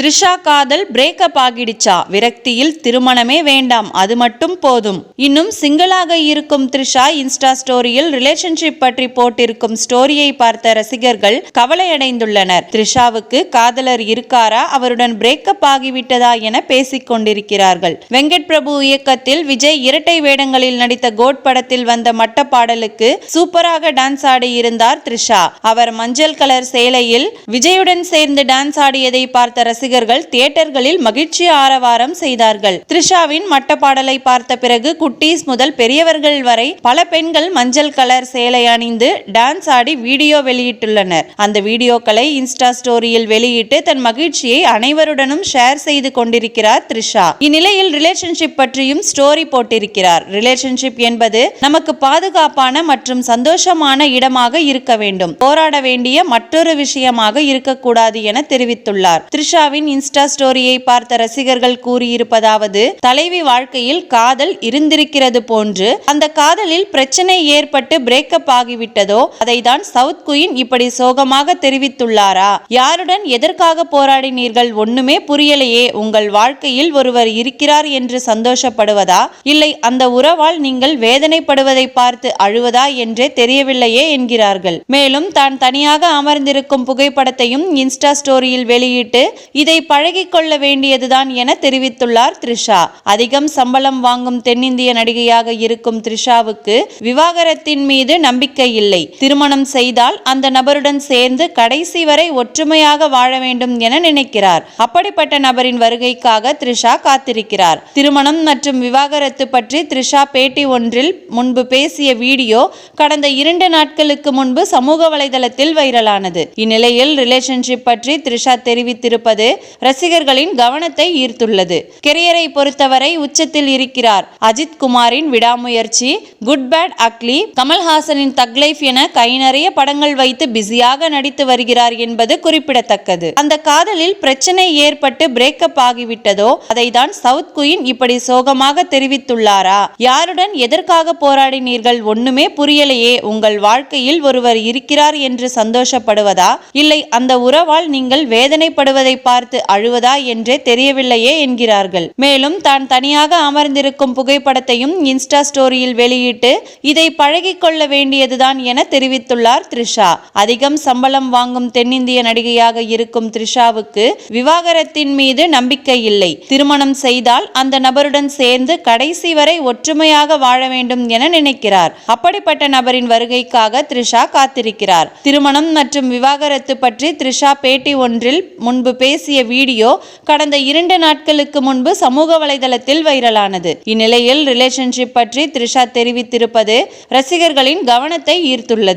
த்ரிஷா காதல் பிரேக்கப் ஆகிடுச்சா? விரக்தியில் திருமணமே வேண்டாம் அது மட்டும் போதும். இன்னும் சிங்கிளாக இருக்கும் த்ரிஷா இன்ஸ்டா ஸ்டோரியில் ரிலேஷன்ஷிப் பற்றி போட்டிருக்கும் ஸ்டோரியை பார்த்த ரசிகர்கள் கவலையடைந்துள்ளனர். த்ரிஷாவுக்கு காதலர் இருக்காரா? அவருடன் பிரேக்கப் ஆகிவிட்டதா என பேசிக் கொண்டிருக்கிறார்கள் வெங்கட் பிரபு இயக்கத்தில் விஜய் இரட்டை வேடங்களில் நடித்த கோட் படத்தில் வந்த மட்ட பாடலுக்கு சூப்பராக டான்ஸ் ஆடி இருந்தார் த்ரிஷா. அவர் மஞ்சள் கலர் சேலையில் விஜயுடன் சேர்ந்து டான்ஸ் ஆடியதை பார்த்த ரசிகர்கள் ரசிகர்கள் தியேட்டர்களில் மகிழ்ச்சி ஆரவாரம் செய்தார்கள். த்ரிஷாவின் மட்ட பாடலை பார்த்த பிறகு குட்டீஸ் முதல் பெரியவர்கள் வரை பல பெண்கள் மஞ்சள் கலர் சேலை அணிந்து டான்ஸ் ஆடி வீடியோ வெளியிட்டுள்ளனர். அந்த வீடியோக்களை இன்ஸ்டா ஸ்டோரியில் வெளியிட்டு தன் மகிழ்ச்சியை அனைவருடனும் ஷேர் செய்து கொண்டிருக்கிறார் த்ரிஷா. இந்நிலையில் ரிலேஷன்ஷிப் பற்றியும் ஸ்டோரி போட்டிருக்கிறார். ரிலேஷன்ஷிப் என்பது நமக்கு பாதுகாப்பான மற்றும் சந்தோஷமான இடமாக இருக்க வேண்டும். போராட வேண்டிய மற்றொரு விஷயமாக இருக்கக்கூடாது என தெரிவித்துள்ளார். த்ரிஷாவின் இன்ஸ்டா ஸ்டோரியை பார்த்த ரசிகர்கள் கூறியிருப்பதாவது தலைவி வாழ்க்கையில் காதல் இருந்திருக்கிறது போன்று அந்த காதலில் பிரச்சனை ஏற்பட்டு பிரேக்கப் ஆகிவிட்டதோ அதைதான் சவுத் குயின் இப்படி சோகமாக தெரிவித்துள்ளாரா? யாருடன் எதற்காக போராடினீர்கள்? ஒண்ணுமே புரியலையே. உங்கள் வாழ்க்கையில் ஒருவர் இருக்கிறார் என்று சந்தோஷப்படுவதா? இல்லை அந்த உறவால் நீங்கள் வேதனைப்படுவதை பார்த்து அழுவதா என்றே தெரியவில்லையே என்கிறார்கள். மேலும் தான் தனியாக அமர்ந்திருக்கும் புகைப்படத்தையும் இன்ஸ்டா ஸ்டோரியில் வெளியிட்டு இதை பழகிக் கொள்ள வேண்டியதுதான் என தெரிவித்துள்ளார் த்ரிஷா. அதிகம் சம்பளம் வாங்கும் தென்னிந்திய நடிகையாக இருக்கும் த்ரிஷாவுக்கு விவாகரத்தின் மீது நம்பிக்கை இல்லை. திருமணம் செய்தால் அந்த நபருடன் சேர்ந்து கடைசி வரை ஒற்றுமையாக வாழ வேண்டும் என நினைக்கிறார். அப்படிப்பட்ட நபரின் வருகைக்காக த்ரிஷா காத்திருக்கிறார். திருமணம் மற்றும் விவாகரத்து பற்றி த்ரிஷா பேட்டி ஒன்றில் முன்பு பேசிய வீடியோ கடந்த இரண்டு நாட்களுக்கு முன்பு சமூக வலைதளத்தில் வைரலானது. இந்நிலையில் ரிலேஷன்ஷிப் பற்றி த்ரிஷா தெரிவித்திருப்பது ரசிகர்களின் கவனத்தை ஈர்த்துள்ளது. கெரியரை பொறுத்தவரை உச்சத்தில் இருக்கிறார். அஜித் குமாரின் விடாமுயற்சி குட் பேட் அக்லி கமல்ஹாசனின் தக் லைஃப் என கை நிறைய படங்கள் வைத்து பிஸியாக நடித்து வருகிறார் என்பது குறிப்பிடத்தக்கது. அந்த காதலில் பிரச்சனை ஏற்பட்டு பிரேக்கப் ஆகிவிட்டதோ அதை தான் சவுத் குயின் இப்படி சோகமாக தெரிவித்துள்ளாரா? யாருடன் எதற்காக போராடினீர்கள்? ஒண்ணுமே புரியலையே. உங்கள் வாழ்க்கையில் ஒருவர் இருக்கிறார் என்று சந்தோஷப்படுவதா? இல்லை அந்த உறவால் நீங்கள் வேதனைப்படுவதை பார்த்து பார்த்து அழுவதா என்றே தெரியவில்லையே என்கிறார்கள். மேலும் தான் தனியாக அமர்ந்திருக்கும் புகைப்படத்தையும் இன்ஸ்டா ஸ்டோரியில் வெளியிட்டு இதை பழகிக்கொள்ள வேண்டியதுதான் என தெரிவித்துள்ளார் த்ரிஷா. அதிகம் சம்பளம் வாங்கும் தென்னிந்திய நடிகையாக இருக்கும் த்ரிஷாவுக்கு விவாகரத்தின் மீது நம்பிக்கை இல்லை. திருமணம் செய்தால் அந்த நபருடன் சேர்ந்து கடைசி வரை ஒற்றுமையாக வாழ வேண்டும் என நினைக்கிறார். அப்படிப்பட்ட நபரின் வருகைக்காக த்ரிஷா காத்திருக்கிறார். திருமணம் மற்றும் விவாகரத்து பற்றி த்ரிஷா பேட்டி ஒன்றில் முன்பு பேசி பேசிய வீடியோ கடந்த இரண்டு நாட்களுக்கு முன்பு சமூக வலைதளத்தில் வைரலானது. இந்நிலையில் ரிலேஷன்ஷிப் பற்றி த்ரிஷா தெரிவித்திருப்பது ரசிகர்களின் கவனத்தை ஈர்த்துள்ளது.